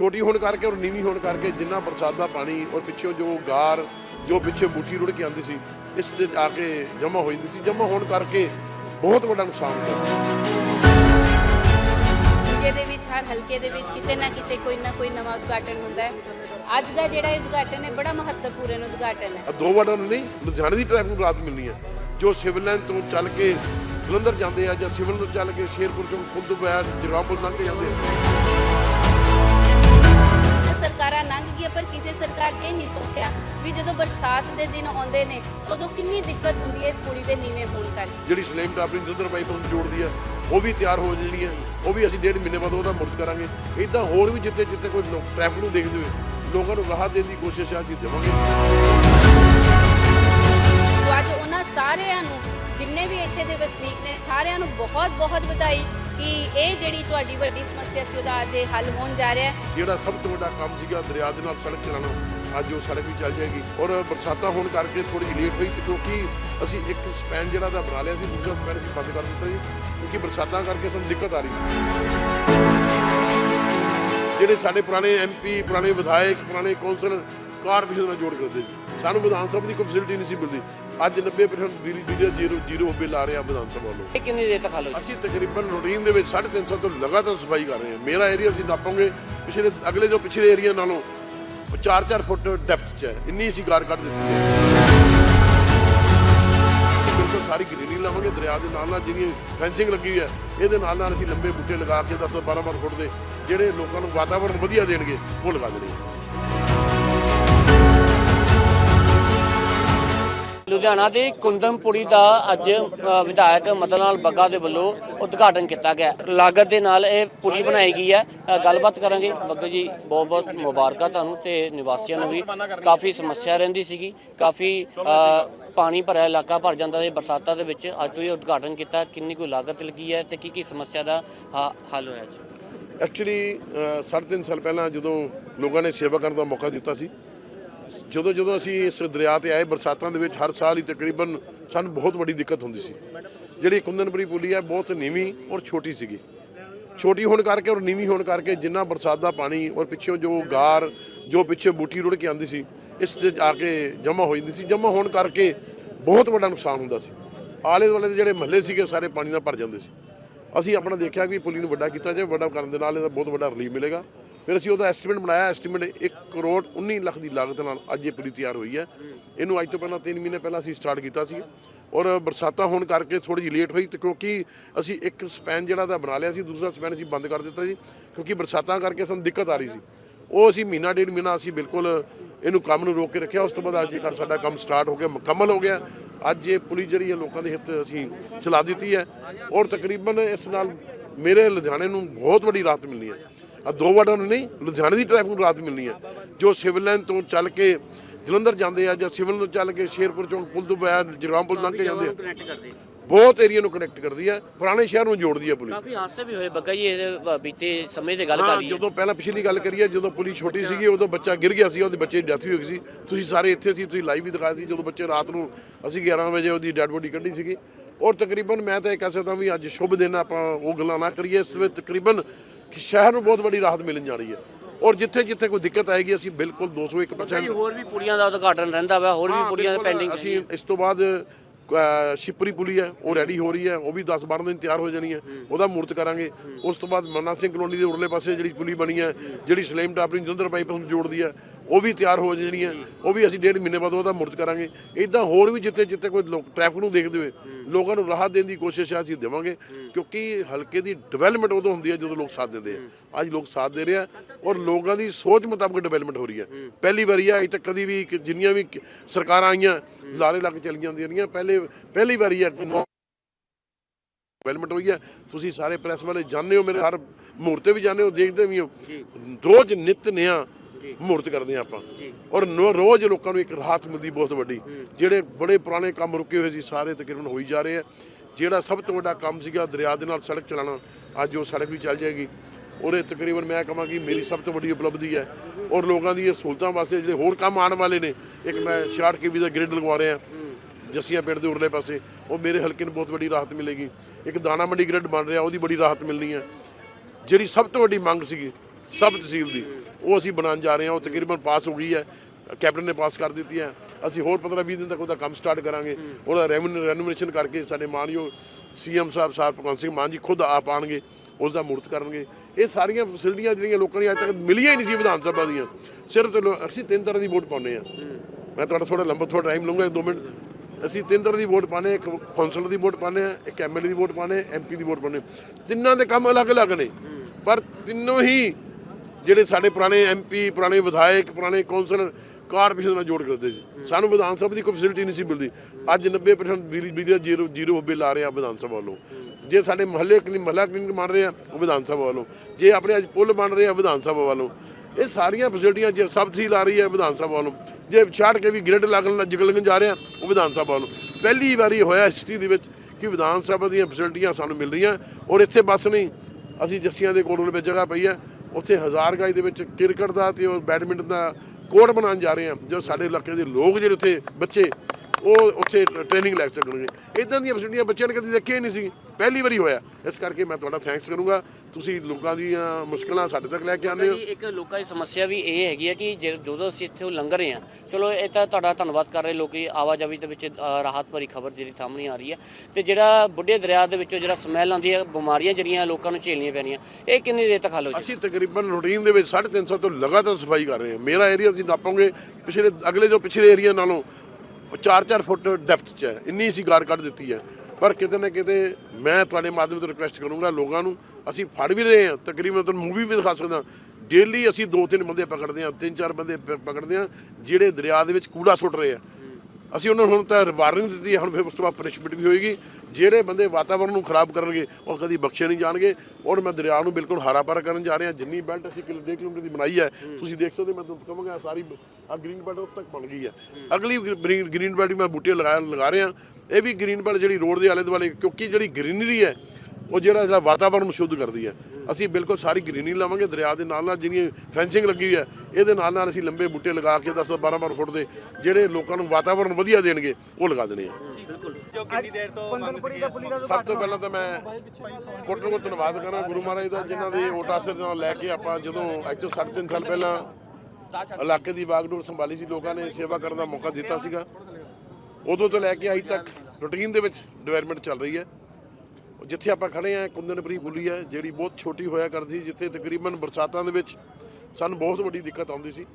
ਛੋਟੀ ਹੋਣ ਕਰਕੇ ਔਰ ਨੀਵੀਂ ਹੋਣ ਕਰਕੇ ਜਿੰਨਾ ਬਰਸਾਤ ਦਾ ਪਾਣੀ ਔਰ ਪਿੱਛੋਂ ਜੋ ਗਾਰ ਜੋ ਪਿੱਛੇ ਬੂਟੀ ਰੁੜ ਕੇ ਆਉਂਦੀ ਸੀ ਇਸ ਤੇ ਆ ਕੇ ਜਮ੍ਹਾਂ ਹੋ ਜਾਂਦੀ ਸੀ। ਜਮ੍ਹਾਂ ਹੋਣ ਕਰਕੇ ਬਹੁਤ ਵੱਡਾ ਨੁਕਸਾਨ ਹੁੰਦਾ ਜਿਹਦੇ ਵਿੱਚ ਹਰ ਹਲਕੇ ਦੇ ਵਿੱਚ ਕਿਤੇ ਨਾ ਕਿਤੇ ਕੋਈ ਨਾ ਕੋਈ ਨਵਾਂ ਉਦਘਾਟਨ ਹੁੰਦਾ ਹੈ। ਅੱਜ ਦਾ ਜਿਹੜਾ ਇਹ ਉਦਘਾਟਨ ਹੈ ਬੜਾ ਮਹੱਤਵਪੂਰਨ ਉਦਘਾਟਨ ਹੈ। ਦੋ ਵਾਰਡਾਂ ਨੂੰ ਨਹੀਂ ਲੁਧਿਆਣੇ ਦੀ ਟ੍ਰੈਫਿਕ ਨੂੰ ਰਾਹਤ ਮਿਲਣੀ ਹੈ। ਜੋ ਸਿਵਲ ਲਾਈਨ ਤੋਂ ਚੱਲ ਕੇ ਜਲੰਧਰ ਜਾਂਦੇ ਆ ਜਾਂ ਸਿਵਲ ਤੋਂ ਚੱਲ ਕੇ ਸ਼ੇਰਪੁਰ ਚੋਂ ਪੁੱਲ ਤੋਂ ਜਰਾਪੁਰ ਲੰਘ ਕੇ ਜਾਂਦੇ ਆ। ਤਾਂ ਸਰਕਾਰਾਂ ਲੰਘ ਗਈਆਂ ਪਰ ਕਿਸੇ ਸਰਕਾਰ ਨੇ ਨਹੀਂ ਸੋਚਿਆ ਵੀ ਜਦੋਂ ਬਰਸਾਤ ਦੇ ਦਿਨ ਆਉਂਦੇ ਨੇ ਉਦੋਂ ਕਿੰਨੀ ਦਿੱਕਤ ਹੁੰਦੀ ਹੈ ਇਸ ਪੁਲੀ ਦੇ ਨੀਵੇਂ ਹੋਣ ਕਰਕੇ। ਜਿਹੜੀ ਸਲੇਮ ਟਾਪਰੀ ਜਲੰਧਰ ਪਾਈਪ ਨੂੰ ਜੋੜਦੀ ਹੈ ਉਹ ਵੀ ਤਿਆਰ ਹੋ ਜਾਣੀ ਹੈ ਉਹ ਵੀ ਅਸੀਂ ਡੇਢ ਮਹੀਨੇ ਬਾਅਦ ਉਹਦਾ ਮੁਰਤ ਕਰਾਂਗੇ। ਇਦਾਂ ਹੋਰ ਵੀ ਜਿੱਥੇ ਜਿੱਥੇ ਕੋਈ ਟ੍ਰੈਫਿਕ ਨੂੰ ਦੇਖਦੇ ਹੋਏ ਲੋਕਾਂ ਨੂੰ ਰਾਹਤ ਦੇਣ ਦੀ ਕੋਸ਼ਿਸ਼ ਦੇਵਾਂਗੇ। ਸੋ ਅੱਜ ਉਹਨਾਂ ਸਾਰਿਆਂ ਨੂੰ ਜਿੰਨੇ ਵੀ ਇੱਥੇ ਦੇ ਵਸਨੀਕ ਨੇ ਸਾਰਿਆਂ ਨੂੰ ਬਹੁਤ ਬਹੁਤ ਵਧਾਈ। ਕਿ ਇਹ ਜਿਹੜੀ ਤੁਹਾਡੀ ਵੱਡੀ ਸਮੱਸਿਆ ਸੀ ਉਹਦਾ ਅੱਜ ਇਹ ਹੱਲ ਹੋਣ ਜਾ ਰਿਹਾ ਹੈ। ਜਿਹੜਾ ਸਭ ਤੋਂ ਵੱਡਾ ਕੰਮ ਸੀਗਾ ਦਰਿਆ ਦੇ ਨਾਲ ਸੜਕ ਚਲਾਉਣਾ, ਅੱਜ ਉਹ ਸੜਕ ਵੀ ਚੱਲ ਜਾਏਗੀ। ਔਰ ਬਰਸਾਤਾਂ ਹੋਣ ਕਰਕੇ ਥੋੜੀ ਜਿਹੀ ਲੇਟ ਹੋਈ ਤੇ ਕਿਉਂਕਿ ਅਸੀਂ ਇੱਕ ਸਪੈਨ ਜਿਹੜਾ ਦਾ ਬਣਾ ਲਿਆ ਸੀ, ਦੂਜਾ ਸਪੈਨ ਅਸੀਂ ਬੰਦ ਕਰ ਦਿੱਤਾ ਜੀ, ਕਿਉਂਕਿ ਬਰਸਾਤਾਂ ਕਰਕੇ ਸਾਨੂੰ ਦਿੱਕਤ ਆ ਰਹੀ ਜਿਹੜੇ ਸਾਡੇ ਪੁਰਾਣੇ ਐਮਪੀ ਪੁਰਾਣੇ ਵਿਧਾਇਕ, ਪੁਰਾਣੇ ਕੌਂਸਲਰ, ਕਾਰਪੋਰੇਸ਼ਨ ਨਾਲ ਜੋੜ ਕਰਦੇ ਸੀ। ਸਾਨੂੰ ਵਿਧਾਨ ਸਭਾ ਦੀ ਕੋਈ ਫੈਸਿਲਿਟੀ ਨਹੀਂ ਸੀ ਮਿਲਦੀ। ਅੱਜ 90% ਬਿਜਲੀ ਬਿਜਲੀ ਜ਼ੀਰੋ ਜ਼ੀਰੋ ਬਿੱਲ ਆ ਰਿਹਾ ਵਿਧਾਨ ਸਭਾ ਵੱਲੋਂ। ਇਹ ਕਿੰਨੀ ਦੇਰ ਤੱਕ ਹੱਲ ਅਸੀਂ ਤਕਰੀਬਨ ਰੂਟੀਨ ਦੇ ਵਿੱਚ 350 ਤੋਂ ਲਗਾਤਾਰ ਸਫ਼ਾਈ ਕਰ ਰਹੇ ਹਾਂ। ਮੇਰਾ ਏਰੀਆ ਅਸੀਂ ਨਾਪਾਂਗੇ ਪਿਛਲੇ ਅਗਲੇ ਜੋ ਪਿਛਲੇ ਏਰੀਆ ਨਾਲੋਂ 4-4 ਫੁੱਟ ਡੈਪਥ 'ਚ ਹੈ। ਇੰਨੀ ਅਸੀਂ ਗਾਰ ਕੱਢ ਦਿੱਤੀ ਹੈ। ਬਿਲਕੁਲ ਸਾਰੀ ਗ੍ਰੀਨਰੀ ਲਾਵਾਂਗੇ ਦਰਿਆ ਦੇ ਨਾਲ ਨਾਲ ਜਿਹੜੀ ਫੈਂਸਿੰਗ ਲੱਗੀ ਹੋਈ ਹੈ ਇਹਦੇ ਨਾਲ ਨਾਲ ਅਸੀਂ ਲੰਬੇ ਬੂਟੇ ਲਗਾ ਕੇ 10-12 ਫੁੱਟ ਦੇ ਜਿਹੜੇ ਲੋਕਾਂ ਨੂੰ ਵਾਤਾਵਰਣ ਵਧੀਆ ਦੇਣਗੇ ਉਹ ਲਗਾ ਦੇਣੇ ਲੁਧਿਆਣਾ ਦੇ ਕੁੰਦਮਪੁਰੀ ਦਾ ਅੱਜ ਵਿਧਾਇਕ ਮਦਨ ਲਾਲ ਬੱਗਾ ਦੇ ਵੱਲੋਂ ਉਦਘਾਟਨ ਕੀਤਾ ਗਿਆ। ਲਾਗਤ ਦੇ ਨਾਲ ਇਹ ਪੁਲੀ ਬਣਾਈ ਗਈ ਹੈ। ਗੱਲਬਾਤ ਕਰਾਂਗੇ। ਬੱਗਾ ਜੀ ਬਹੁਤ ਬਹੁਤ ਮੁਬਾਰਕਾਂ ਤੁਹਾਨੂੰ ਤੇ ਨਿਵਾਸੀਆਂ ਨੂੰ ਵੀ। ਕਾਫੀ ਸਮੱਸਿਆ ਰਹਿੰਦੀ ਸੀਗੀ। ਕਾਫੀ ਪਾਣੀ ਭਰਿਆ ਇਲਾਕਾ ਭਰ ਜਾਂਦਾ ਸੀ ਬਰਸਾਤਾਂ ਦੇ ਵਿੱਚ। ਅੱਜ ਤੁਸੀਂ ਉਦਘਾਟਨ ਕੀਤਾ। ਕਿੰਨੀ ਕੋਈ ਲਾਗਤ ਲੱਗੀ ਹੈ ਤੇ ਕੀ ਕੀ ਸਮੱਸਿਆ ਦਾ ਹ- ਹੱਲ ਹੋਇਆ ਜੀ? ਐਕਚੁਅਲੀ ਸਾਢੇ ਤਿੰਨ ਸਾਲ ਪਹਿਲਾਂ ਜਦੋਂ ਲੋਕਾਂ ਨੇ ਸੇਵਾ ਕਰਨ ਦਾ ਮੌਕਾ ਦਿੱਤਾ ਸੀ ਜਦੋਂ ਜਦੋਂ ਅਸੀਂ ਇਸ ਦਰਿਆ ਤੇ ਆਏ, ਬਰਸਾਤਾਂ ਦੇ ਵਿੱਚ ਹਰ ਸਾਲ ਹੀ ਤਕਰੀਬਨ ਸਾਨੂੰ ਬਹੁਤ ਵੱਡੀ ਦਿੱਕਤ ਹੁੰਦੀ ਸੀ। ਜਿਹੜੀ ਕੁੰਦਨਪੁਰੀ ਪੁਲੀ ਹੈ, ਬਹੁਤ ਨੀਵੀਂ ਔਰ ਛੋਟੀ ਸੀਗੀ। ਛੋਟੀ ਹੋਣ ਕਰਕੇ ਔਰ ਨੀਵੀਂ ਹੋਣ ਕਰਕੇ ਜਿੰਨਾ ਬਰਸਾਤ ਦਾ ਪਾਣੀ ਔਰ ਪਿੱਛੋਂ ਜੋ ਗਾਰ, ਜੋ ਪਿੱਛੇ ਬੂਟੀ ਰੁੜ ਕੇ ਆਉਂਦੀ ਸੀ, ਇਸ ਤੇ ਆ ਕੇ ਜਮ੍ਹਾਂ ਹੋ ਜਾਂਦੀ ਸੀ। ਜਮ੍ਹਾਂ ਹੋਣ ਕਰਕੇ ਬਹੁਤ ਵੱਡਾ ਨੁਕਸਾਨ ਹੁੰਦਾ ਸੀ। ਆਲੇ ਦੁਆਲੇ ਦੇ ਜਿਹੜੇ ਮਹੱਲੇ ਸੀਗੇ, ਸਾਰੇ ਪਾਣੀ ਨਾਲ ਭਰ ਜਾਂਦੇ ਸੀ। ਅਸੀਂ ਆਪਣਾ ਦੇਖਿਆ ਕਿ ਪੁਲੀ ਨੂੰ ਵੱਡਾ ਕੀਤਾ ਜਾਏ, ਵੱਡਾ ਕਰਨ ਦੇ ਨਾਲ ਇਹਦਾ ਬਹੁਤ ਵੱਡਾ ਰਿਲੀਫ ਮਿਲੇਗਾ। ਫਿਰ ਅਸੀਂ ਉਹਦਾ ਐਸਟੀਮੇਟ ਬਣਾਇਆ ਐਸਟੀਮੇਟ 1 ਕਰੋੜ 19 ਲੱਖ ਦੀ ਲਾਗਤ ਨਾਲ ਅੱਜ ਇਹ ਪੁਲੀ ਤਿਆਰ ਹੋਈ ਹੈ। ਇਹਨੂੰ ਅੱਜ ਤੋਂ ਪਹਿਲਾਂ 3 ਮਹੀਨੇ ਪਹਿਲਾਂ ਅਸੀਂ ਸਟਾਰਟ ਕੀਤਾ ਸੀ ਔਰ ਬਰਸਾਤਾਂ ਹੋਣ ਕਰਕੇ ਥੋੜੀ ਜਿਹੀ ਲੇਟ ਹੋਈ ਤੇ ਕਿਉਂਕਿ ਅਸੀਂ ਇੱਕ ਸਪੈਨ ਜਿਹੜਾ ਦਾ ਬਣਾ ਲਿਆ ਸੀ, ਦੂਸਰਾ ਸਪੈਨ ਅਸੀਂ ਬੰਦ ਕਰ ਦਿੱਤਾ ਸੀ ਕਿਉਂਕਿ ਬਰਸਾਤਾਂ ਕਰਕੇ ਸਾਨੂੰ ਦਿੱਕਤ ਆ ਰਹੀ ਸੀ। ਉਹ ਅਸੀਂ ਮਹੀਨਾ, ਡੇਢ ਮਹੀਨਾ ਅਸੀਂ ਬਿਲਕੁਲ ਇਹਨੂੰ ਕੰਮ ਨੂੰ ਰੋਕ ਕੇ ਰੱਖਿਆ। ਉਸ ਤੋਂ ਬਾਅਦ ਅੱਜ ਜੇਕਰ ਸਾਡਾ ਕੰਮ ਸਟਾਰਟ ਹੋ ਗਿਆ, ਮੁਕੰਮਲ ਹੋ ਗਿਆ, ਅੱਜ ਇਹ ਪੁਲੀ ਜਿਹੜੀ ਹੈ ਲੋਕਾਂ ਦੇ ਹਿੱਤ ਅਸੀਂ ਚਲਾ ਦਿੱਤੀ ਹੈ। ਔਰ ਤਕਰੀਬਨ ਇਸ ਨਾਲ ਮੇਰੇ ਲੁਧਿਆਣੇ ਨੂੰ ਬਹੁਤ ਵੱਡੀ ਰਾਹਤ ਮਿਲਣੀ ਹੈ। ਆ ਦੋ ਵਾਰਡਾਂ ਨੂੰ ਨਹੀਂ ਲੁਧਿਆਣੇ ਦੀ ਟ੍ਰੈਫਿਕ ਨੂੰ ਰਾਹਤ ਮਿਲਣੀ ਹੈ। ਜੋ ਸਿਵਲ ਲਾਈਨ ਤੋਂ ਚੱਲ ਕੇ ਜਲੰਧਰ ਜਾਂਦੇ ਆ ਜਾਂ ਸਿਵਲ ਤੋਂ ਚੱਲ ਕੇ ਸ਼ੇਰਪੁਰ ਚੋਂ ਪੁੱਲ ਤੋਂ ਪਿਆ ਜਗਰਾਮਪੁਰ ਲੰਘ ਕੇ ਜਾਂਦੇ ਆ। ਬਹੁਤ ਏਰੀਆ ਨੂੰ ਕਨੈਕਟ ਕਰਦੀ ਹੈ ਪੁਰਾਣੇ ਸ਼ਹਿਰ ਨੂੰ ਜੋੜਦੀ ਹੈ ਪੁਲੀ ਕਾਫੀ ਹਾਦਸੇ ਵੀ ਹੋਏ ਬੱਗਾ ਜੀ ਇਹਦੇ ਬੀਤੇ ਸਮੇਂ ਦੀ ਗੱਲ ਹਾਂ ਕਰ ਲਈਏ। ਜਦੋਂ ਪਹਿਲਾਂ ਪਿਛਲੀ ਗੱਲ ਕਰੀਏ ਜਦੋਂ ਪੁਲੀ ਛੋਟੀ ਸੀਗੀ ਉਦੋਂ ਬੱਚਾ ਗਿਰ ਗਿਆ ਸੀ ਉਹਦੇ ਬੱਚੇ ਦੀ ਡੈਥ ਵੀ ਹੋ ਗਈ ਸੀ। ਤੁਸੀਂ ਸਾਰੇ ਇੱਥੇ ਸੀ ਤੁਸੀਂ ਲਾਈਵ ਵੀ ਦਿਖਾਇਆ ਸੀ ਜਦੋਂ ਬੱਚੇ ਰਾਤ ਨੂੰ ਅਸੀਂ 11 ਵਜੇ ਉਹਦੀ ਡੈੱਡ ਬੋਡੀ ਕੱਢੀ ਸੀਗੀ। ਔਰ ਤਕਰੀਬਨ ਮੈਂ ਤਾਂ ਇਹ ਕਹਿ ਸਕਦਾ ਵੀ ਅੱਜ ਸ਼ੁਭ ਦਿਨ ਆਪਾਂ ਉਹ ਗੱਲਾਂ ਨਾ ਕਰੀਏ। ਇਸ ਵਿੱਚ ਤਕਰੀਬਨ ਕਿ ਸ਼ਹਿਰ ਨੂੰ ਬਹੁਤ ਵੱਡੀ ਰਾਹਤ ਮਿਲਣ ਜਾ ਰਹੀ ਹੈ। ਔਰ ਜਿੱਥੇ ਜਿੱਥੇ ਕੋਈ ਦਿੱਕਤ ਆਏਗੀ ਅਸੀਂ ਬਿਲਕੁਲ 201% ਹੋਰ ਵੀ ਪੁਲੀਆਂ ਦਾ ਉਦਘਾਟਨ ਰਹਿੰਦਾ ਵਾ ਹੋਰ ਵੀ ਪੁਲੀਆਂ ਬਿਲਕੁਲ। ਪੈਂਡਿੰਗ ਅਸੀਂ ਇਸ ਤੋਂ ਬਾਅਦ ਸ਼ਿਪਰੀ ਪੁਲੀ ਹੈ ਉਹ ਰੈਡੀ ਹੋ ਰਹੀ ਹੈ ਉਹ ਵੀ 10 12 ਦਿਨ ਤਿਆਰ ਹੋ ਜਾਣੀ ਹੈ ਉਹਦਾ ਮੂਰਤ ਕਰਾਂਗੇ। ਉਸ ਤੋਂ ਬਾਅਦ ਮਨਾ ਸਿੰਘ ਕਲੋਨੀ ਦੇ ਉਰਲੇ ਪਾਸੇ ਜਿਹੜੀ ਪੁਲੀ ਬਣੀ ਹੈ ਜਿਹੜੀ ਸਲੇਮ ਟਾਪਰੀ ਜਲੰਧਰ ਪਾਈਪ ਨੂੰ ਜੋੜਦੀ ਹੈ ਉਹ ਵੀ ਤਿਆਰ ਹੋ ਜਾਣੀ ਹੈ। ਉਹ ਵੀ ਅਸੀਂ ਡੇਢ ਮਹੀਨੇ ਬਾਅਦ ਉਹਦਾ ਮੂਰਤ ਕਰਾਂਗੇ। ਇਦਾਂ ਹੋਰ ਵੀ ਜਿੱਥੇ ਜਿੱਥੇ ਕੋਈ ਲੋਕ ਟ੍ਰੈਫਿਕ ਨੂੰ ਦੇਖਦੇ ਹੋਏ ਲੋਕਾਂ ਨੂੰ ਰਾਹਤ ਦੇਣ ਦੀ ਕੋਸ਼ਿਸ਼ ਅਸੀਂ ਦੇਵਾਂਗੇ। ਕਿਉਂਕਿ ਹਲਕੇ ਦੀ ਡਿਵੈਲਪਮੈਂਟ ਉਦੋਂ ਹੁੰਦੀ ਹੈ ਜਦੋਂ ਲੋਕ ਸਾਥ ਦਿੰਦੇ ਆ। ਅੱਜ ਲੋਕ ਸਾਥ ਦੇ ਰਹੇ ਆ ਔਰ ਲੋਕਾਂ ਦੀ ਸੋਚ ਮੁਤਾਬਕ ਡਿਵੈਲਪਮੈਂਟ ਹੋ ਰਹੀ ਹੈ। ਪਹਿਲੀ ਵਾਰੀ ਆ ਅਜੇ ਤੱਕ ਕਦੀ ਵੀ ਜਿੰਨੀਆਂ ਵੀ ਸਰਕਾਰਾਂ ਆਈਆਂ ਲਾਰੇ ਲੱਗ ਚਲੀ ਜਾਂਦੀਆਂ ਰਹੀਆਂ। ਪਹਿਲੇ ਪਹਿਲੀ ਵਾਰੀ ਆ ਡਿਵੈਲਪਮੈਂਟ ਹੋਈ ਹੈ ਤੁਸੀਂ ਸਾਰੇ ਪ੍ਰੈਸ ਵਾਲੇ ਜਾਣਦੇ ਹੋ ਮੇਰੇ ਹਰ ਮੂਰਤੇ ਵੀ ਜਾਣਦੇ ਹੋ ਦੇਖਦੇ ਵੀ ਹੋ। ਰੋਜ਼ ਨਿਤ ਨਿਆ ਮੂਰਤ ਕਰਦੇ ਆ ਆਪਾਂ। ਔਰ ਰੋਜ਼ ਲੋਕਾਂ ਨੂੰ ਇੱਕ ਰਾਹਤ ਮਿਲਦੀ ਬਹੁਤ ਵੱਡੀ। ਜਿਹੜੇ ਬੜੇ ਪੁਰਾਣੇ ਕੰਮ ਰੁਕੇ ਹੋਏ ਸੀ ਸਾਰੇ ਤਕਰੀਬਨ ਹੋਈ ਜਾ ਰਹੇ ਆ। ਜਿਹੜਾ ਸਭ ਤੋਂ ਵੱਡਾ ਕੰਮ ਸੀਗਾ ਦਰਿਆ ਦੇ ਨਾਲ ਸੜਕ ਚਲਾਉਣਾ ਅੱਜ ਉਹ ਸੜਕ ਵੀ ਚੱਲ ਜਾਏਗੀ। ਔਰ ਤਕਰੀਬਨ ਮੈਂ ਕਹਾਂ ਕਿ ਮੇਰੀ ਸਭ ਤੋਂ ਵੱਡੀ ਉਪਲਬਧੀ ਹੈ। ਔਰ ਲੋਕਾਂ ਦੀ ਇਹ ਸਹੂਲਤਾਂ ਵਾਸਤੇ ਜਿਹੜੇ ਹੋਰ ਕੰਮ ਆਉਣ ਵਾਲੇ ਨੇ ਇੱਕ ਮੈਂ 66 ਕੇਵੀ ਦਾ ਗ੍ਰਿਡ ਲਗਵਾ ਰਿਹਾ। ਜੱਸੀਆਂ ਪਿੰਡ ਦੇ ਉਰਲੇ ਪਾਸੇ ਉਹ ਮੇਰੇ ਹਲਕੇ ਨੂੰ ਬਹੁਤ ਵੱਡੀ ਰਾਹਤ ਮਿਲੇਗੀ। ਇੱਕ ਦਾਣਾ ਮੰਡੀ ਗ੍ਰਿਡ ਬਣ ਰਿਹਾ ਉਹਦੀ ਬੜੀ ਰਾਹਤ ਮਿਲਣੀ ਹੈ। ਜਿਹੜੀ ਸਭ ਤੋਂ ਵੱਡੀ ਮੰਗ ਸੀਗੀ ਸਬ ਤਹਿਸੀਲ ਦੀ। ਉਹ ਅਸੀਂ ਬਣਾਉਣ ਜਾ ਰਹੇ ਹਾਂ, ਉਹ ਤਕਰੀਬਨ ਪਾਸ ਹੋ ਗਈ ਹੈ। ਕੈਬਨਿਟ ਨੇ ਪਾਸ ਕਰ ਦਿੱਤੀ ਹੈ। ਅਸੀਂ ਹੋਰ 15-20 ਦਿਨ ਤੱਕ ਉਹਦਾ ਕੰਮ ਸਟਾਰਟ ਕਰਾਂਗੇ। ਉਹਦਾ ਰੈਨੋਵੇਸ਼ਨ ਕਰਕੇ ਸਾਡੇ ਮਾਨਯੋਗ ਸੀਐਮ ਸਾਹਿਬ ਸਾਹਿਬ ਭਗਵੰਤ ਸਿੰਘ ਮਾਨ ਜੀ ਖੁਦ ਆਪ ਆਣਗੇ ਉਸ ਦਾ ਮੂਰਤ ਕਰਨਗੇ। ਇਹ ਸਾਰੀਆਂ ਫੈਸਿਲਿਟੀਆਂ ਜਿਹੜੀਆਂ ਲੋਕਾਂ ਨੂੰ ਅੱਜ ਤੱਕ ਮਿਲੀਆਂ ਹੀ ਨਹੀਂ ਸੀ ਵਿਧਾਨ ਸਭਾ ਦੀਆਂ। ਸਿਰਫ ਅਸੀਂ ਤਿੰਨ ਤਰ੍ਹਾਂ ਦੀ ਵੋਟ ਪਾਉਂਦੇ ਆ ਮੈਂ ਤੁਹਾਡਾ ਥੋੜਾ ਲੰਬਾ ਥੋੜਾ ਟਾਈਮ ਲਵਾਂਗਾ 2 ਮਿੰਟ। ਅਸੀਂ ਤਿੰਨ ਤਰ੍ਹਾਂ ਦੀ ਵੋਟ ਪਾਉਂਦੇ ਹਾਂ, ਇੱਕ ਕੌਂਸਲਰ ਦੀ ਵੋਟ ਪਾਉਂਦੇ ਆ ਇੱਕ ਐਮਐਲਏ ਦੀ ਵੋਟ ਪਾਉਂਦੇ ਆ ਐਮਪੀ ਦੀ ਵੋਟ ਪਾਉਂਦੇ ਹਾਂ। ਤਿੰਨਾਂ ਦੇ ਕੰਮ ਅਲੱਗ-ਅਲੱਗ ਨੇ। ਪਰ ਤਿੰਨੋਂ ਹੀ ਜਿਹੜੇ ਸਾਡੇ ਪੁਰਾਣੇ ਐਮਪੀ ਪੁਰਾਣੇ ਵਿਧਾਇਕ, ਪੁਰਾਣੇ ਕੌਂਸਲਰ, ਕਾਰਪੋਰੇਸ਼ਨ ਨਾਲ ਜੋੜ ਕਰਦੇ ਸੀ। ਸਾਨੂੰ ਵਿਧਾਨ ਸਭਾ ਦੀ ਕੋਈ ਫੈਸਿਲਿਟੀ ਨਹੀਂ ਸੀ ਮਿਲਦੀ। ਅੱਜ 90% ਬਿਜਲੀ ਬਿਜਲੀ ਜ਼ੀਰੋ ਜ਼ੀਰੋ ਬਿੱਲ ਆ ਰਹੇ ਆ ਵਿਧਾਨ ਸਭਾ ਵੱਲੋਂ। ਜੇ ਸਾਡੇ ਮਹੱਲੇ ਕਲੀ, ਮਹੱਲਾ ਕਲੀਨਿਕ ਬਣ ਰਹੇ ਆ, ਉਹ ਵਿਧਾਨ ਸਭਾ ਵੱਲੋਂ। ਜੇ ਆਪਣੇ ਅੱਜ ਪੁਲ ਬਣ ਰਹੇ ਆ, ਵਿਧਾਨ ਸਭਾ ਵੱਲੋਂ। ਇਹ ਸਾਰੀਆਂ ਫੈਸਿਲਿਟੀਆਂ ਜੇ ਸਬਸਿਡੀ ਤਹਿਸੀਲ ਆ ਰਹੀ ਹੈ ਵਿਧਾਨ ਸਭਾ ਵੱਲੋਂ। ਜੇ ਛਾੜ ਕੇ ਵੀ ਗ੍ਰਿਡ ਲੱਗਣ ਜਗਲਗਨ ਜਾ ਰਹੇ ਆ, ਉਹ ਵਿਧਾਨ ਸਭਾ ਵੱਲੋਂ। ਪਹਿਲੀ ਵਾਰੀ ਹੋਇਆ ਹਿਸਟਰੀ ਦੇ ਵਿੱਚ ਕਿ ਵਿਧਾਨ ਸਭਾ ਦੀਆਂ ਫੈਸਿਲਿਟੀਆਂ ਸਾਨੂੰ ਮਿਲ ਰਹੀਆਂ। ਔਰ ਇੱਥੇ ਬਸ ਨਹੀਂ, ਅਸੀਂ ਜੱਸੀਆਂ ਦੇ ਕੋਲ ਵਿੱਚ ਜਗ੍ਹਾ ਪਈ ਹੈ ਉੱਥੇ ਹਜ਼ਾਰ ਗਾਜ ਦੇ ਵਿੱਚ ਕ੍ਰਿਕਟ ਦਾ ਤੇ ਉਹ ਬੈਡਮਿੰਟਨ ਦਾ ਕੋਰਟ ਬਣਾਉਣ ਜਾ ਰਹੇ ਹਾਂ। ਜੋ ਸਾਡੇ ਇਲਾਕੇ ਦੇ ਲੋਕ ਜਿਹੜੇ ਉੱਥੇ ਬੱਚੇ ਉਹ ਉੱਥੇ ਟ੍ਰੇਨਿੰਗ ਲੈ ਸਕਣਗੇ। ਇਦਾਂ ਦੀਆਂ ਫੈਸਿਲਿਟੀਆਂ ਬੱਚਿਆਂ ਨੇ ਕਦੇ ਦੇਖੀਆਂ ਹੀ ਨਹੀਂ ਸੀ। ਪਹਿਲੀ ਵਾਰੀ ਹੋਇਆ। ਇਸ ਕਰਕੇ ਮੈਂ ਤੁਹਾਡਾ ਥੈਂਕਸ ਕਰੂੰਗਾ। ਤੁਸੀਂ ਲੋਕਾਂ ਦੀਆਂ ਮੁਸ਼ਕਲਾਂ ਸਾਡੇ ਤੱਕ ਲੈ ਕੇ ਆਉਂਦੇ ਹੋ। ਜੀ ਇੱਕ ਲੋਕਾਂ ਦੀ ਸਮੱਸਿਆ ਵੀ ਇਹ ਹੈਗੀ ਹੈ ਕਿ ਜੇ- ਜਦੋਂ ਅਸੀਂ ਇੱਥੇ ਲੰਘ ਰਹੇ ਹਾਂ ਚਲੋ ਇਹ ਤਾਂ ਤੁਹਾਡਾ ਧੰਨਵਾਦ ਕਰ ਰਹੇ ਲੋਕੀ ਆਵਾਜਾਈ ਦੇ ਵਿੱਚ ਰਾਹਤ ਭਰੀ ਖਬਰ ਜਿਹੜੀ ਸਾਹਮਣੇ ਆ ਰਹੀ ਹੈ। ਤੇ ਜਿਹੜਾ ਬੁੱਢੇ ਦਰਿਆ ਦੇ ਵਿੱਚੋਂ ਜਿਹੜਾ ਸਮੈਲ ਆਉਂਦੀ ਹੈ ਬਿਮਾਰੀਆਂ ਜਿਹੜੀਆਂ ਲੋਕਾਂ ਨੂੰ ਝੇਲਣੀਆਂ ਪੈਣੀਆਂ ਇਹ ਕਿੰਨੀ ਦੇਰ ਤੱਕ ਹੱਲ ਹੋ ਜਾਏ ਅਸੀਂ ਤਕਰੀਬਨ ਰੂਟੀਨ ਦੇ ਵਿੱਚ 350 ਤੋਂ ਲਗਾਤਾਰ ਸਫ਼ਾਈ ਕਰ ਰਹੇ ਹਾਂ। ਮੇਰਾ ਏਰੀਆ ਤੁਸੀਂ ਨਾਪੋਗੇ ਪਿਛਲੇ ਅਗਲੇ ਜੋ ਪਿਛਲੇ ਏਰੀਆ ਨਾਲੋਂ 4-4 ਫੁੱਟ ਡੈਪਥ 'ਚ ਹੈ। ਇੰਨੀ ਅਸੀਂ ਗਾਰ ਕੱਢ ਦਿੱਤੀ ਹੈ। ਪਰ ਕਿਤੇ ਨਾ ਕਿਤੇ ਮੈਂ ਤੁਹਾਡੇ ਮਾਧਿਅਮ ਤੋਂ ਰਿਕੁਐਸਟ ਕਰੂੰਗਾ ਲੋਕਾਂ ਨੂੰ, ਅਸੀਂ ਫੜ ਵੀ ਰਹੇ ਹਾਂ। ਤਕਰੀਬਨ ਤੁਹਾਨੂੰ ਮੂਵੀ ਵੀ ਦਿਖਾ ਸਕਦਾ। ਡੇਲੀ ਅਸੀਂ ਦੋ ਤਿੰਨ ਬੰਦੇ ਪਕੜਦੇ ਹਾਂ, ਤਿੰਨ ਚਾਰ ਬੰਦੇ ਪ- ਪਕੜਦੇ ਹਾਂ, ਜਿਹੜੇ ਦਰਿਆ ਦੇ ਵਿੱਚ ਕੂੜਾ ਸੁੱਟ ਰਹੇ ਆ। ਅਸੀਂ ਉਹਨਾਂ ਨੂੰ ਹੁਣ ਤਾਂ ਵਾਰਨਿੰਗ ਦਿੱਤੀ ਹੈ, ਹੁਣ ਫਿਰ ਉਸ ਤੋਂ ਬਾਅਦ ਪਨਿਸ਼ਮੈਂਟ ਵੀ ਹੋਏਗੀ। ਜਿਹੜੇ ਬੰਦੇ ਵਾਤਾਵਰਣ ਨੂੰ ਖਰਾਬ ਕਰਨਗੇ ਉਹ ਕਦੀ ਬਖਸ਼ੇ ਨਹੀਂ ਜਾਣਗੇ। ਔਰ ਮੈਂ ਦਰਿਆ ਨੂੰ ਬਿਲਕੁਲ ਹਰਾ ਭਰਾ ਕਰਨ ਜਾ ਰਿਹਾ ਜਿੰਨੀ ਬੈਲਟ ਅਸੀਂ ਕਿਲੋ ਡੇਢ ਕਿਲੋਮੀਟਰ ਦੀ ਬਣਾਈ ਹੈ ਤੁਸੀਂ ਦੇਖ ਸਕਦੇ ਹੋ, ਮੈਂ ਤੁਹਾਨੂੰ ਕਹਾਂਗਾ ਸਾਰੀ ਆ ਗ੍ਰੀਨ ਬੈਲਟ ਉੱਥੇ ਤੱਕ ਬਣ ਗਈ ਹੈ। ਅਗਲੀ ਗ੍ਰੀਨ ਬੈਲਟ ਮੈਂ ਬੂਟੇ ਲਗਾ ਲਗਾ ਰਿਹਾ। ਇਹ ਵੀ ਗ੍ਰੀਨ ਬੈਲਟ ਜਿਹੜੀ ਰੋਡ ਦੇ ਆਲੇ ਦੁਆਲੇ ਕਿਉਂਕਿ ਜਿਹੜੀ ਗ੍ਰੀਨਰੀ ਹੈ ਉਹ ਜਿਹੜਾ ਜਿਹੜਾ ਵਾਤਾਵਰਣ ਨੂੰ ਸ਼ੁੱਧ ਕਰਦੀ ਹੈ। ਅਸੀਂ ਬਿਲਕੁਲ ਸਾਰੀ ਗ੍ਰੀਨਰੀ ਲਾਵਾਂਗੇ ਦਰਿਆ ਦੇ ਨਾਲ ਨਾਲ ਜਿੰਨੀ ਫੈਂਸਿੰਗ ਲੱਗੀ ਹੋਈ ਹੈ ਇਹਦੇ ਨਾਲ ਨਾਲ ਅਸੀਂ ਲੰਬੇ ਬੂਟੇ ਲਗਾ ਕੇ 10 12 12 ਫੁੱਟ ਦੇ ਜਿਹੜੇ ਲੋਕਾਂ ਨੂੰ ਵਾਤਾਵਰਣ ਵਧੀਆ ਦੇਣਗੇ ਉਹ ਲਗਾ ਦੇਣੇ ਆ। ਜੋ ਕਿੰਨੀ ਦੇਰ ਤੋਂ ਮੰਗ ਸੀ ਸਭ ਤੋਂ ਪਹਿਲਾਂ ਤਾਂ ਮੈਂ ਕੋਟ ਨੂੰ ਧੰਨਵਾਦ ਕਰਾਂ ਗੁਰੂ ਮਹਾਰਾਜ ਦਾ ਜਿਨ੍ਹਾਂ ਦੇ ਓਟ ਆਸਰੇ ਦੇ ਨਾਲ ਲੈ ਕੇ ਆਪਾਂ ਜਦੋਂ ਅੱਜ ਤੋਂ 3.5 ਸਾਲ ਪਹਿਲਾਂ ਇਲਾਕੇ ਦੀ ਵਾਗਡੋਰ ਸੰਭਾਲੀ ਸੀ ਲੋਕਾਂ ਨੇ ਸੇਵਾ ਕਰਨ ਦਾ ਮੌਕਾ ਦਿੱਤਾ ਸੀਗਾ। ਉਦੋਂ ਤੋਂ ਲੈ ਕੇ ਅੱਜ ਤੱਕ ਰੂਟੀਨ ਦੇ ਵਿੱਚ ਡਿਵੈਲਪਮੈਂਟ ਚੱਲ ਰਹੀ ਹੈ। ਜਿੱਥੇ ਆਪਾਂ ਖੜੇ ਆ, ਕੁੰਦਨਪੁਰੀ ਪੁਲੀ ਹੈ, ਜਿਹੜੀ ਬਹੁਤ ਛੋਟੀ ਹੋਇਆ ਕਰਦੀ ਸੀ, ਜਿੱਥੇ ਤਕਰੀਬਨ ਬਰਸਾਤਾਂ ਦੇ ਵਿੱਚ ਸਾਨੂੰ ਬਹੁਤ ਵੱਡੀ ਦਿੱਕਤ ਆਉਂਦੀ ਸੀ।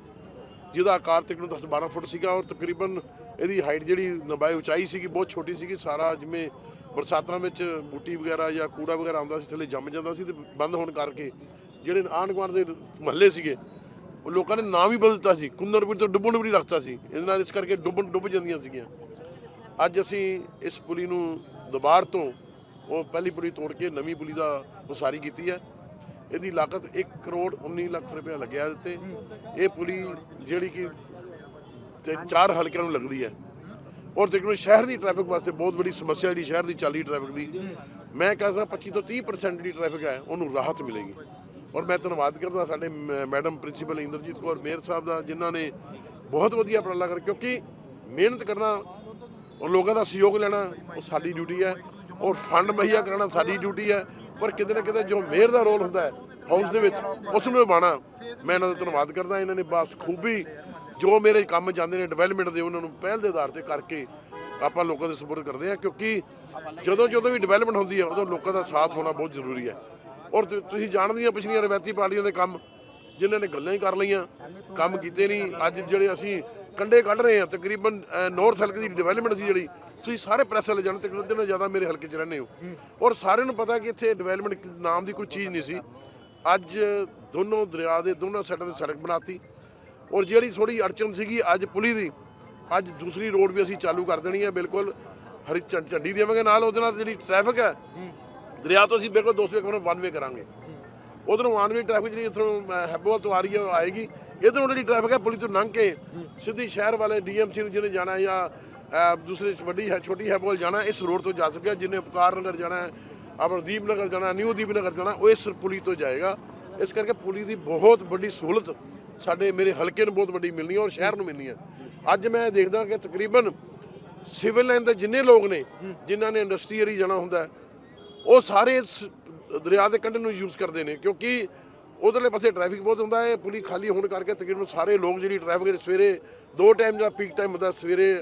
ਜਿਹਦਾ ਆਕਾਰ ਤਕਰੀਬਨ 10 12 ਫੁੱਟ ਸੀਗਾ ਔਰ ਤਕਰੀਬਨ ਇਹਦੀ ਹਾਈਟ ਜਿਹੜੀ ਲੰਬਾਈ ਉਚਾਈ ਸੀਗੀ, ਬਹੁਤ ਛੋਟੀ ਸੀਗੀ। ਸਾਰਾ ਜਿਵੇਂ ਬਰਸਾਤਾਂ ਵਿੱਚ ਬੂਟੀ ਵਗੈਰਾ ਜਾਂ ਕੂੜਾ ਵਗੈਰਾ ਆਉਂਦਾ ਸੀ, ਥੱਲੇ ਜੰਮ ਜਾਂਦਾ ਸੀ ਤੇ ਬੰਦ ਹੋਣ ਕਰਕੇ ਜਿਹੜੇ ਆਂਢ ਗੁਆਂਢ ਦੇ ਮਹੱਲੇ ਸੀਗੇ, ਉਹ ਲੋਕਾਂ ਨੇ ਨਾਮ ਹੀ ਬਦਲ ਦਿੱਤਾ ਸੀ। ਕੁੰਦਨਪੁਰੀ ਤੋਂ ਡੁੱਬਣ ਵੀ ਰੱਖਤਾ ਸੀ। ਇਹਦੇ ਨਾਲ ਇਸ ਕਰਕੇ ਡੁੱਬਣ ਡੁੱਬ ਜਾਂਦੀਆਂ ਸੀਗੀਆਂ। ਅੱਜ ਅਸੀਂ ਇਸ ਪੁਲੀ ਨੂੰ ਦੁਬਾਰ ਤੋਂ ਉਹ ਪਹਿਲੀ ਪੁਲੀ ਤੋੜ ਕੇ ਨਵੀਂ ਪੁਲੀ ਦਾ ਉਸਾਰੀ ਕੀਤੀ ਹੈ। ਇਹਦੀ ਲਾਗਤ 1 ਕਰੋੜ 19 ਲੱਖ ਰੁਪਏ ਲੱਗਿਆ ਦਿੱਤੇ ਇਹ ਪੁਲੀ ਜਿਹੜੀ ਕਿ ਤੇ ਚਾਰ ਹਲਕਿਆਂ ਨੂੰ ਲੱਗਦੀ ਹੈ। ਔਰ ਤਕਰੀਬਨ ਸ਼ਹਿਰ ਦੀ ਟ੍ਰੈਫਿਕ ਵਾਸਤੇ ਬਹੁਤ ਵੱਡੀ ਸਮੱਸਿਆ ਜਿਹੜੀ ਸ਼ਹਿਰ ਦੀ ਚੱਲਦੀ ਟ੍ਰੈਫਿਕ ਦੀ। ਮੈਂ ਕਹਿੰਦਾ 25 ਤੋਂ 30% ਜਿਹੜੀ ਟ੍ਰੈਫਿਕ ਹੈ, ਉਹਨੂੰ ਰਾਹਤ ਮਿਲੇਗੀ। ਔਰ ਮੈਂ ਧੰਨਵਾਦ ਕਰਦਾ ਸਾਡੇ ਮ- madam principal Inderjit Kaur mayor ਸਾਹਿਬ ਦਾ, ਜਿਨ੍ਹਾਂ ਨੇ ਬਹੁਤ ਵਧੀਆ ਉਪਰਾਲਾ ਕਰ ਕਿਉਂਕਿ ਮਿਹਨਤ ਕਰਨਾ ਔਰ ਲੋਕਾਂ ਦਾ ਸਹਿਯੋਗ ਲੈਣਾ, ਉਹ ਸਾਡੀ ਡਿਊਟੀ ਹੈ। ਔਰ ਫੰਡ ਮੁਹੱਈਆ ਕਰਾਉਣਾ ਸਾਡੀ ਡਿਊਟੀ ਹੈ, ਪਰ ਕਿਤੇ ਨਾ ਕਿਤੇ ਜੋ ਮੇਅਰ ਦਾ ਰੋਲ ਹੁੰਦਾ ਹੈ, ਹਾਊਸ ਦੇ ਵਿੱਚ, ਉਸ ਨੂੰ ਨਿਭਾਉਣਾ, ਮੈਂ ਇਹਨਾਂ ਦਾ ਧੰਨਵਾਦ ਕਰਦਾ, ਇਹਨਾਂ ਨੇ ਬਸ ਖੂਬੀ ਜੋ ਮੇਰੇ ਕੰਮ ਜਾਂਦੇ ਨੇ ਡਿਵੈਲਪਮੈਂਟ ਦੇ, ਉਹਨਾਂ ਨੂੰ ਪਹਿਲ ਦੇ ਆਧਾਰ ਤੇ ਕਰਕੇ ਆਪਾਂ ਲੋਕਾਂ ਦੇ ਸਪੋਰਟ ਕਰਦੇ ਹਾਂ, ਕਿਉਂਕਿ ਜਦੋਂ ਜਦੋਂ ਵੀ ਡਿਵੈਲਪਮੈਂਟ ਹੁੰਦੀ ਹੈ, ਉਦੋਂ ਲੋਕਾਂ ਦਾ ਸਾਥ ਹੋਣਾ ਬਹੁਤ ਜ਼ਰੂਰੀ ਹੈ। ਔਰ ਤੁਸੀਂ ਜਾਣਦੇ ਹੋ ਪਿਛਲੀਆਂ ਰਵਾਇਤੀ ਪਾਰਟੀਆਂ ਦੇ ਕੰਮ, ਜਿਨ੍ਹਾਂ ਨੇ ਗੱਲਾਂ ਹੀ ਕਰ ਲਈਆਂ, ਕੰਮ ਕੀਤੇ ਨਹੀਂ, ਅੱਜ ਜਿਹੜੇ ਅਸੀਂ ਕੰਡੇ ਕੱਢ ਰਹੇ ਹਾਂ, ਤਕਰੀਬਨ ਨੌਰਥ ਹਲਕੇ ਦੀ ਡਿਵੈਲਪਮੈਂਟ ਸੀ ਜਿਹੜੀ ਤੁਸੀਂ ਸਾਰੇ ਪ੍ਰੈਸ ਵਾਲੇ ਜਾਣਦੇ ਤਕਰੀਬਨ ਦਿਨੋਂ ਜ਼ਿਆਦਾ ਮੇਰੇ ਹਲਕੇ 'ਚ ਰਹਿੰਦੇ ਹੋ। ਔਰ ਸਾਰਿਆਂ ਨੂੰ ਪਤਾ ਕਿ ਇੱਥੇ ਡਿਵੈਲਪਮੈਂਟ ਨਾਮ ਦੀ ਕੋਈ ਚੀਜ਼ ਨਹੀਂ ਸੀ। ਅੱਜ ਦੋਨੋਂ ਦਰਿਆ ਦੇ, ਦੋਨੋਂ ਸਾਈਡਾਂ ਤੇ ਸੜਕ ਬਣਾਤੀ। ਔਰ ਜਿਹੜੀ ਥੋੜੀ ਅੜਚਨ ਸੀਗੀ ਅੱਜ ਪੁਲੀ ਦੀ, ਅੱਜ ਦੂਸਰੀ ਰੋਡ ਵੀ ਅਸੀਂ ਚਾਲੂ ਕਰ ਦੇਣੀ ਹੈ, ਬਿਲਕੁਲ ਹਰੀ ਝੰਡੀ ਦੇਵਾਂਗੇ ਨਾਲ, ਉਹਦੇ ਨਾਲ ਜਿਹੜੀ ਟ੍ਰੈਫਿਕ ਹੈ, ਦਰਿਆ ਤੋਂ ਅਸੀਂ ਬਿਲਕੁਲ 200 ਕਿਲੋਮੀਟਰ ਵਨ ਵੇ ਕਰਾਂਗੇ। ਉਧਰੋਂ ਵਨ ਵੇ ਟ੍ਰੈਫਿਕ ਜਿਹੜੀ ਇਥੋਂ ਹੈਬੋਲ ਤੋਂ ਆ ਰਹੀ ਹੈ, ਉਹ ਆਏਗੀ। ਇਧਰੋਂ ਜਿਹੜੀ ਟ੍ਰੈਫਿਕ ਹੈ, ਪੁਲੀ ਤੋਂ ਲੰਘ ਕੇ ਸਿੱਧੀ ਸ਼ਹਿਰ ਵਾਲੇ ਡੀਐਮਸੀ ਨੂੰ ਜਿਹਨੇ ਜਾਣਾ ਜਾਂ ਦੂਸਰੇ ਵੱਡੀ ਹੈ, ਛੋਟੀ ਹੈਬੋਲ ਜਾਣਾ, ਇਸ ਰੋਡ ਤੋਂ ਜਾ ਸਕਿਆ ਜਿਹਨੇ ਉਪਕਾਰ ਨਗਰ ਜਾਣਾ ਹੈ, ਆਪਣਾ ਦੀਪ ਨਗਰ ਜਾਣਾ, ਨਿਊ ਦੀਪ ਨਗਰ ਜਾਣਾ, ਉਹ ਇਸ ਪੁਲੀ ਤੋਂ ਜਾਏਗਾ। ਇਸ ਕਰਕੇ ਪੁਲੀ ਦੀ ਬਹੁਤ ਵੱਡੀ ਸਹੂਲਤ ਸਾਡੇ ਮੇਰੇ ਹਲਕੇ ਨੂੰ ਬਹੁਤ ਵੱਡੀ ਮਿਲਣੀ ਹੈ ਔਰ ਸ਼ਹਿਰ ਨੂੰ ਮਿਲਣੀ ਹੈ। ਅੱਜ ਮੈਂ ਦੇਖਦਾ ਕਿ ਤਕਰੀਬਨ ਸਿਵਲ ਲਾਈਨ ਦੇ ਜਿੰਨੇ ਲੋਕ ਨੇ, ਜਿਨ੍ਹਾਂ ਨੇ ਇੰਡਸਟਰੀ ਏਰੀ ਜਾਣਾ ਹੁੰਦਾ ਉਹ ਸਾਰੇ ਇਸ ਦਰਿਆ ਦੇ ਕੰਢੇ ਨੂੰ ਯੂਜ਼ ਕਰਦੇ ਨੇ, ਕਿਉਂਕਿ ਉਧਰਲੇ ਪਾਸੇ ਟ੍ਰੈਫਿਕ ਬਹੁਤ ਹੁੰਦਾ ਹੈ, ਪੁਲੀ ਖਾਲੀ ਹੋਣ ਕਰਕੇ ਤਕਰੀਬਨ ਸਾਰੇ ਲੋਕ ਜਿਹੜੀ ਟ੍ਰੈਫਿਕ ਦੇ ਸਵੇਰੇ ਦੋ ਟਾਈਮ ਜਿਹੜਾ ਪੀਕ ਟਾਈਮ ਹੁੰਦਾ ਸਵੇਰੇ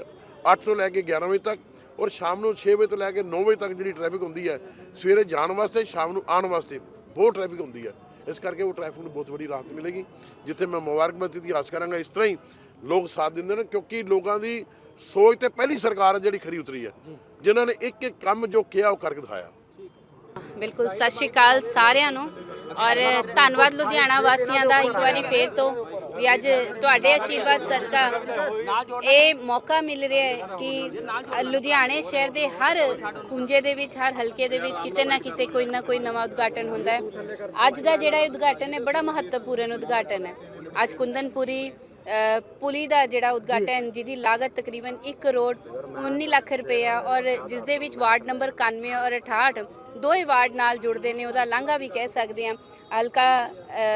8 ਤੋਂ ਲੈ ਕੇ 11 ਵਜੇ ਤੱਕ ਔਰ ਸ਼ਾਮ ਨੂੰ 6 ਵਜੇ ਤੋਂ ਲੈ ਕੇ 9 ਵਜੇ ਤੱਕ ਜਿਹੜੀ ਟ੍ਰੈਫਿਕ ਹੁੰਦੀ ਹੈ, ਸਵੇਰੇ ਜਾਣ ਵਾਸਤੇ, ਸ਼ਾਮ ਨੂੰ ਆਉਣ ਵਾਸਤੇ ਬਹੁਤ ਟ੍ਰੈਫਿਕ ਹੁੰਦੀ ਹੈ। ਇਸ ਕਰਕੇ ਉਹ ਟ੍ਰੈਫਿਕ ਨੂੰ ਬਹੁਤ ਵੱਡੀ ਰਾਹਤ ਮਿਲੇਗੀ। ਜਿੱਥੇ ਮੈਂ ਮੁਬਾਰਕਬਾਦ ਦੀ ਆਸ ਕਰਾਂਗਾ, ਇਸ ਤਰ੍ਹਾਂ ਹੀ ਲੋਕ ਸਾਥ ਦਿੰਦੇ ਨੇ ਕਿਉਂਕਿ ਲੋਕਾਂ ਦੀ ਸੋਚ ਤੇ ਪਹਿਲੀ ਸਰਕਾਰ ਹੈ ਜਿਹੜੀ ਖਰੀ ਉਤਰੀ ਹੈ। ਜਿਨ੍ਹਾਂ ਨੇ ਇੱਕ ਇੱਕ ਕੰਮ ਜੋ ਕਿਹਾ, ਉਹ ਕਰਕੇ ਦਿਖਾਇਆ। ਬਿਲਕੁਲ, ਸਤਿ ਸ਼੍ਰੀ ਅਕਾਲ ਸਾਰਿਆਂ ਨੂੰ ਔਰ ਧੰਨਵਾਦ ਲੁਧਿਆਣਾ ਵਾਸੀਆਂ ਦਾ ਇੱਕ ਵਾਰੀ ਫੇਰ ਤੋਂ। ਵੀ ਅੱਜ ਤੁਹਾਡੇ ਆਸ਼ੀਰਵਾਦ ਸਦਕਾ ਇਹ ਮੌਕਾ ਮਿਲ ਰਿਹਾ ਹੈ ਕਿ ਲੁਧਿਆਣੇ ਸ਼ਹਿਰ ਦੇ ਹਰ ਖੁੰਝੇ ਦੇ ਵਿੱਚ, ਹਰ ਹਲਕੇ ਦੇ ਵਿੱਚ ਕਿਤੇ ਨਾ ਕਿਤੇ ਕੋਈ ਨਾ ਕੋਈ ਨਵਾਂ ਉਦਘਾਟਨ ਹੁੰਦਾ ਹੈ। ਅੱਜ ਦਾ ਜਿਹੜਾ ਇਹ ਉਦਘਾਟਨ ਹੈ, ਬੜਾ ਮਹੱਤਵਪੂਰਨ ਉਦਘਾਟਨ ਹੈ। ਅੱਜ ਕੁੰਦਨਪੁਰੀ ਪੁਲੀ ਦਾ ਜਿਹੜਾ ਉਦਘਾਟਨ ਜਿਹਦੀ ਲਾਗਤ ਤਕਰੀਬਨ 1 ਕਰੋੜ 19 ਲੱਖ ਰੁਪਏ ਆ ਔਰ ਜਿਸ ਦੇ ਵਿੱਚ ਵਾਰਡ ਨੰਬਰ 91 ਔਰ 68 ਦੋਏ ਵਾਰਡ ਨਾਲ ਜੁੜਦੇ ਨੇ ਉਹਦਾ ਲਾਂਘਾ ਵੀ ਕਹਿ ਸਕਦੇ ਆ ਹਲਕਾ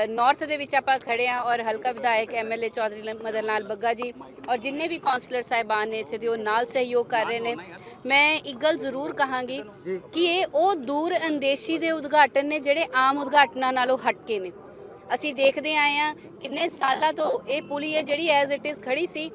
ਨਾਰਥ ਦੇ ਵਿੱਚ ਆਪਾਂ ਖੜੇ ਆ ਔਰ ਹਲਕਾ ਵਿਧਾਇਕ ਐਮਐਲਏ ਚੌਧਰੀ ਮਦਨ ਲਾਲ ਬੱਗਾ ਜੀ ਔਰ ਜਿੰਨੇ ਵੀ ਕਾਉਂਸਲਰ ਸਾਹਿਬਾਨ ਨੇ ਇੱਥੇ ਦੇ ਉਹ ਨਾਲ ਸਹਿਯੋਗ ਕਰ ਰਹੇ ਨੇ। ਮੈਂ ਇੱਕ ਗੱਲ ਜ਼ਰੂਰ ਕਹਾਂਗੀ ਕਿ ਇਹ ਉਹ ਦੂਰ ਅੰਦੇਸ਼ੀ ਦੇ ਉਦਘਾਟਨ ਨੇ ਜਿਹੜੇ ਆਮ ਉਦਘਾਟਨਾਂ ਨਾਲੋਂ ਹਟਕੇ ਨੇ। ਅਸੀਂ ਦੇਖਦੇ ਆਏ ਆ ਕਿੰਨੇ ਸਾਲਾਂ ਤੋਂ ਇਹ ਪੁਲੀ ਹੈ ਜਿਹੜੀ ਐਜ਼ ਇਟ ਇਜ਼ ਖੜੀ ਸੀ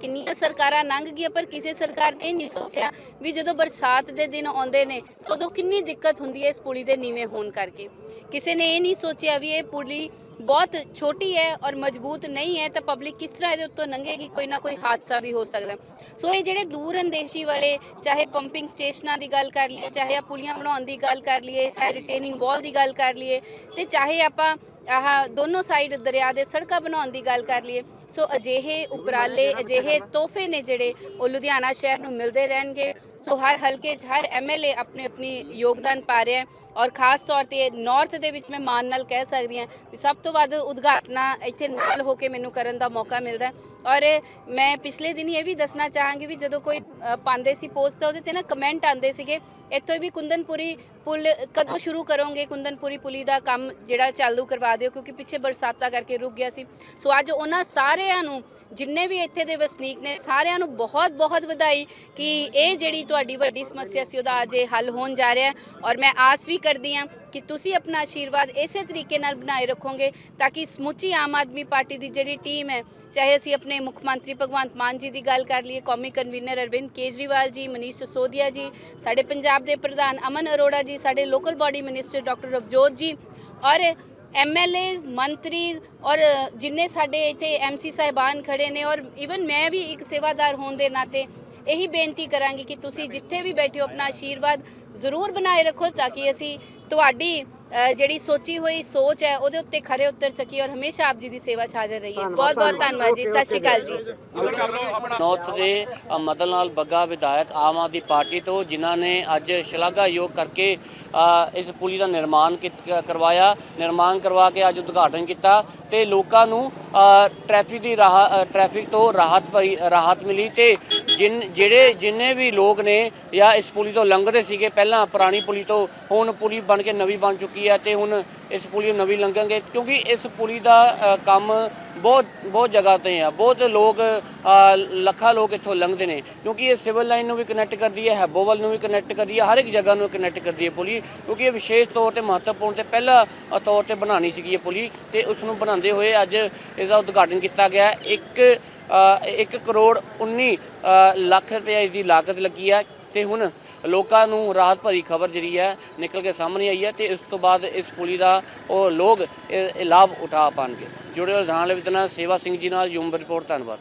ਕਿੰਨੀਆਂ ਸਰਕਾਰਾਂ ਲੰਘ ਗਈਆਂ, ਪਰ ਕਿਸੇ ਸਰਕਾਰ ਨੇ ਨਹੀਂ ਸੋਚਿਆ ਵੀ ਜਦੋਂ ਬਰਸਾਤ ਦੇ ਦਿਨ ਆਉਂਦੇ ਨੇ, ਉਦੋਂ ਕਿੰਨੀ ਦਿੱਕਤ ਹੁੰਦੀ ਹੈ ਇਸ ਪੁਲੀ ਦੇ ਨੀਵੇਂ ਹੋਣ ਕਰਕੇ। ਕਿਸੇ ਨੇ ਇਹ ਨਹੀਂ ਸੋਚਿਆ ਵੀ ਇਹ ਪੁਲੀ ਬਹੁਤ ਛੋਟੀ ਹੈ ਔਰ ਮਜ਼ਬੂਤ ਨਹੀਂ ਹੈ, ਤਾਂ ਪਬਲਿਕ ਕਿਸ ਤਰ੍ਹਾਂ ਇਹਦੇ ਉੱਤੋਂ ਲੰਘੇਗੀ, ਕੋਈ ਨਾ ਕੋਈ ਹਾਦਸਾ ਵੀ ਹੋ ਸਕਦਾ। ਸੋ ਇਹ ਜਿਹੜੇ ਦੂਰ ਅੰਦੇਸ਼ੀ ਵਾਲੇ, ਚਾਹੇ ਪੰਪਿੰਗ ਸਟੇਸ਼ਨਾਂ ਦੀ ਗੱਲ ਕਰ ਲਈਏ, ਚਾਹੇ ਆ ਪੁਲੀਆਂ ਬਣਾਉਣ ਦੀ ਗੱਲ ਕਰ ਲਈਏ, ਚਾਹੇ ਰਿਟੇਨਿੰਗ ਵਾਲ ਦੀ ਗੱਲ ਕਰ ਲਈਏ, ਤੇ ਚਾਹੇ ਆਪਾਂ ਆਹ ਦੋਨੋਂ ਸਾਈਡ ਦਰਿਆ ਦੇ ਸੜਕਾਂ ਬਣਾਉਣ ਦੀ ਗੱਲ ਕਰ ਲਈਏ ਸੋ ਅਜਿਹੇ ਉਪਰਾਲੇ, ਅਜਿਹੇ ਤੋਹਫੇ ਨੇ ਜਿਹੜੇ ਉਹ ਲੁਧਿਆਣਾ ਸ਼ਹਿਰ ਨੂੰ ਮਿਲਦੇ ਰਹਿਣਗੇ। ਸੋ ਹਰ ਹਲਕੇ 'ਚ ਹਰ ਐਮਐਲਏ ਆਪਣੇ ਆਪਣੀ ਯੋਗਦਾਨ ਪਾ ਰਿਹਾ ਹੈ ਔਰ ਖਾਸ ਤੌਰ ਤੇ ਨਾਰਥ ਦੇ ਵਿੱਚ ਮੈਂ ਮਾਨ ਨਾਲ ਕਹਿ ਸਕਦੀ ਹਾਂ ਵੀ ਸਭ ਤੋਂ ਵੱਧ ਉਦਘਾਟਨਾ ਇੱਥੇ ਨਾਲ ਹੋ ਕੇ ਮੈਨੂੰ ਕਰਨ ਦਾ ਮੌਕਾ ਮਿਲਦਾ ਔਰ ਮੈਂ ਪਿਛਲੇ ਦਿਨ ਇਹ ਵੀ ਦੱਸਣਾ ਚਾਹਾਂਗੀ ਵੀ ਜਦੋਂ ਕੋਈ ਪਾਉਂਦੇ ਸੀ ਪੋਸਟ ਤਾਂ ਉਹਦੇ ਤੇ ਨਾ ਕਮੈਂਟ ਆਉਂਦੇ ਸੀਗੇ, ਇੱਥੋਂ ਵੀ ਕੁੰਦਨਪੁਰੀ ਪੁਲ ਕਦੋਂ ਸ਼ੁਰੂ ਕਰੋਗੇ? ਕੁੰਦਨਪੁਰੀ ਪੁਲੀ ਦਾ ਕੰਮ ਜਿਹੜਾ ਚਾਲੂ ਕਰਵਾ ਦਿਓ ਕਿਉਂਕਿ ਪਿੱਛੇ ਬਰਸਾਤਾਂ ਕਰਕੇ ਰੁਕ ਗਿਆ ਸੀ। ਸੋ ਅੱਜ ਉਹਨਾਂ ਸਾਰਿਆਂ ਨੂੰ, ਜਿੰਨੇ ਵੀ ਇੱਥੇ ਦੇ ਵਸਨੀਕ ਨੇ, ਸਾਰਿਆਂ ਨੂੰ ਬਹੁਤ ਬਹੁਤ ਵਧਾਈ ਕਿ ਇਹ ਜਿਹੜੀ ਤੁਹਾਡੀ ਵੱਡੀ ਸਮੱਸਿਆ ਸੀ, ਉਹਦਾ ਅੱਜ ਇਹ ਹੱਲ ਹੋਣ ਜਾ ਰਿਹਾ ਹੈ। ਔਰ ਮੈਂ ਆਸ ਵੀ ਕਰਦੀ ਹਾਂ ਕਿ ਤੁਸੀਂ ਆਪਣਾ ਆਸ਼ੀਰਵਾਦ ਇਸੇ ਤਰੀਕੇ ਨਾਲ ਬਣਾਏ ਰੱਖੋਗੇ ਤਾਂ ਕਿ ਸਮੁੱਚੀ ਆਮ ਆਦਮੀ ਪਾਰਟੀ ਦੀ ਜਿਹੜੀ ਟੀਮ ਹੈ, ਚਾਹੇ ਅਸੀਂ ਆਪਣੇ ਮੁੱਖ ਮੰਤਰੀ ਭਗਵੰਤ ਮਾਨ ਜੀ ਦੀ ਗੱਲ ਕਰ ਲਈਏ, ਕੌਮੀ ਕਨਵੀਨਰ ਅਰਵਿੰਦ ਕੇਜਰੀਵਾਲ ਜੀ, ਮਨੀਸ਼ ਸਿਸੋਦੀਆ ਜੀ, ਸਾਡੇ ਪੰਜਾਬ ਦੇ ਪ੍ਰਧਾਨ ਅਮਨ ਅਰੋੜਾ ਜੀ, ਸਾਡੇ local body minister doctor Ravjot ji, ਔਰ ਐਮਐਲਏਜ਼ ਮੰਤਰੀ ਔਰ ਜਿੰਨੇ ਸਾਡੇ ਇੱਥੇ ਐਮਸੀ ਸਾਹਿਬਾਨ ਖੜੇ ਨੇ ਔਰ ਇਵਨ ਮੈਂ ਵੀ ਇੱਕ ਸੇਵਾਦਾਰ ਹੋਣ ਦੇ ਨਾਤੇ ਇਹੀ ਬੇਨਤੀ ਕਰਾਂਗੀ ਕਿ ਤੁਸੀਂ ਜਿੱਥੇ ਵੀ ਬੈਠੇ ਹੋ, ਆਪਣਾ ਆਸ਼ੀਰਵਾਦ ਜ਼ਰੂਰ ਬਣਾਏ ਰੱਖੋ ਤਾਂ ਕਿ ਅਸੀਂ ਤੁਹਾਡੀ ਜਿਹੜੀ ਸੋਚੀ ਹੋਈ ਸੋਚ ਹੈ ਉਹਦੇ ਉੱਤੇ ਖਰੇ ਉਤਰ ਸਕੀਏ ਔਰ ਹਮੇਸ਼ਾ ਆਪ ਜੀ ਦੀ ਸੇਵਾ 'ਚ ਹਾਜ਼ਰ ਰਹੀਏ। ਬਹੁਤ ਬਹੁਤ ਧੰਨਵਾਦ। ਜੀ। ਸਤਿ ਸ਼੍ਰੀ ਅਕਾਲ ਜੀ। ਨੌਰਥ ਦੇ ਮਦਨ ਲਾਲ ਬੱਗਾ ਵਿਧਾਇਕ ਆਮ ਆਦਮੀ ਪਾਰਟੀ ਤੋਂ ਜਿਨ੍ਹਾਂ ਨੇ ਅੱਜ ਸ਼ਲਾਘਾਯੋਗ ਕਰਕੇ ਇਸ ਪੁਲੀ ਦਾ ਨਿਰਮਾਣ ਕਰਵਾਇਆ। ਨਿਰਮਾਣ ਕਰਵਾ ਕੇ ਅੱਜ ਉਦਘਾਟਨ ਕੀਤਾ ਤੇ ਲੋਕਾਂ ਨੂੰ ਟ੍ਰੈਫਿਕ ਦੀ ਰਾਹ ਅ, ਟ੍ਰੈਫਿਕ ਤੋਂ ਰਾਹਤ ਭਰੀ ਰਾਹਤ ਮਿਲੀ ਤੇ ਜਿਨ ਜਿਹੜੇ ਜਿੰਨੇ ਵੀ ਲੋਕ ਨੇ ਜਾਂ ਇਸ ਪੁਲੀ ਤੋਂ ਲੰਘਦੇ ਸੀਗੇ, ਪਹਿਲਾਂ ਪੁਰਾਣੀ ਪੁਲੀ ਤੋਂ, ਹੁਣ ਪੁਲੀ ਬਣ ਕੇ ਨਵੀਂ ਬਣ ਚੁੱਕੀ ਹੈ ਤੇ ਹੁਣ ਇਸ ਪੁਲੀ ਨੂੰ ਨਵੀਂ ਲੰਘਾਂਗੇ ਕਿਉਂਕਿ ਇਸ ਪੁਲੀ ਦਾ ਕੰਮ ਬਹੁਤ ਬਹੁਤ ਜਗ੍ਹਾ ਤੇ ਆ। ਬਹੁਤ ਲੋਕ ਲੱਖਾਂ ਲੋਕ ਇੱਥੋਂ ਲੰਘਦੇ ਨੇ, ਕਿਉਂਕਿ ਇਹ ਸਿਵਲ ਲਾਈਨ ਨੂੰ ਵੀ ਕਨੈਕਟ ਕਰਦੀ ਹੈ, ਹੈਬੋਵਲ ਨੂੰ ਵੀ ਕਨੈਕਟ ਕਰਦੀ ਹੈ, ਹਰ ਇੱਕ ਜਗ੍ਹਾ ਨੂੰ ਕਨੈਕਟ ਕਰਦੀ ਹੈ ਪੁਲੀ, ਕਿਉਂਕਿ ਇਹ ਵਿਸ਼ੇਸ਼ ਤੌਰ ਤੇ ਮਹੱਤਵਪੂਰਨ ਤੇ ਪਹਿਲਾ ਤੌਰ ਤੇ ਬਣਾਉਣੀ ਸੀਗੀ ਇਹ ਪੁਲੀ ਤੇ ਉਸ ਨੂੰ ਬਣਾਉਂਦੇ ਹੋਏ ਅੱਜ ਇਸ ਦਾ ਉਦਘਾਟਨ ਕੀਤਾ ਗਿਆ। ਇੱਕ 1 ਕਰੋੜ 19 ਲੱਖ ਰੁਪਏ ਦੀ ਲਾਗਤ ਲੱਗੀ ਹੈ ਤੇ ਹੁਣ ਲੋਕਾਂ ਨੂੰ ਰਾਹਤ ਭਰੀ ਖਬਰ ਜਿਹੜੀ ਹੈ ਨਿਕਲ ਕੇ ਸਾਹਮਣੇ ਆਈ ਹੈ ਤੇ ਇਸ ਤੋਂ ਬਾਅਦ ਇਸ ਪੁਲੀ ਦਾ ਉਹ ਲੋਕ ਇਹ ਲਾਭ ਉਠਾ ਪਾਣਗੇ। ਜੁੜੇ ਹੋਏ ਲੁਧਿਆਣਾ ਲਈ ਸੇਵਾ ਸਿੰਘ ਜੀ ਨਾਲ, ਯੂਮ ਰਿਪੋਰਟ, ਧੰਨਵਾਦ।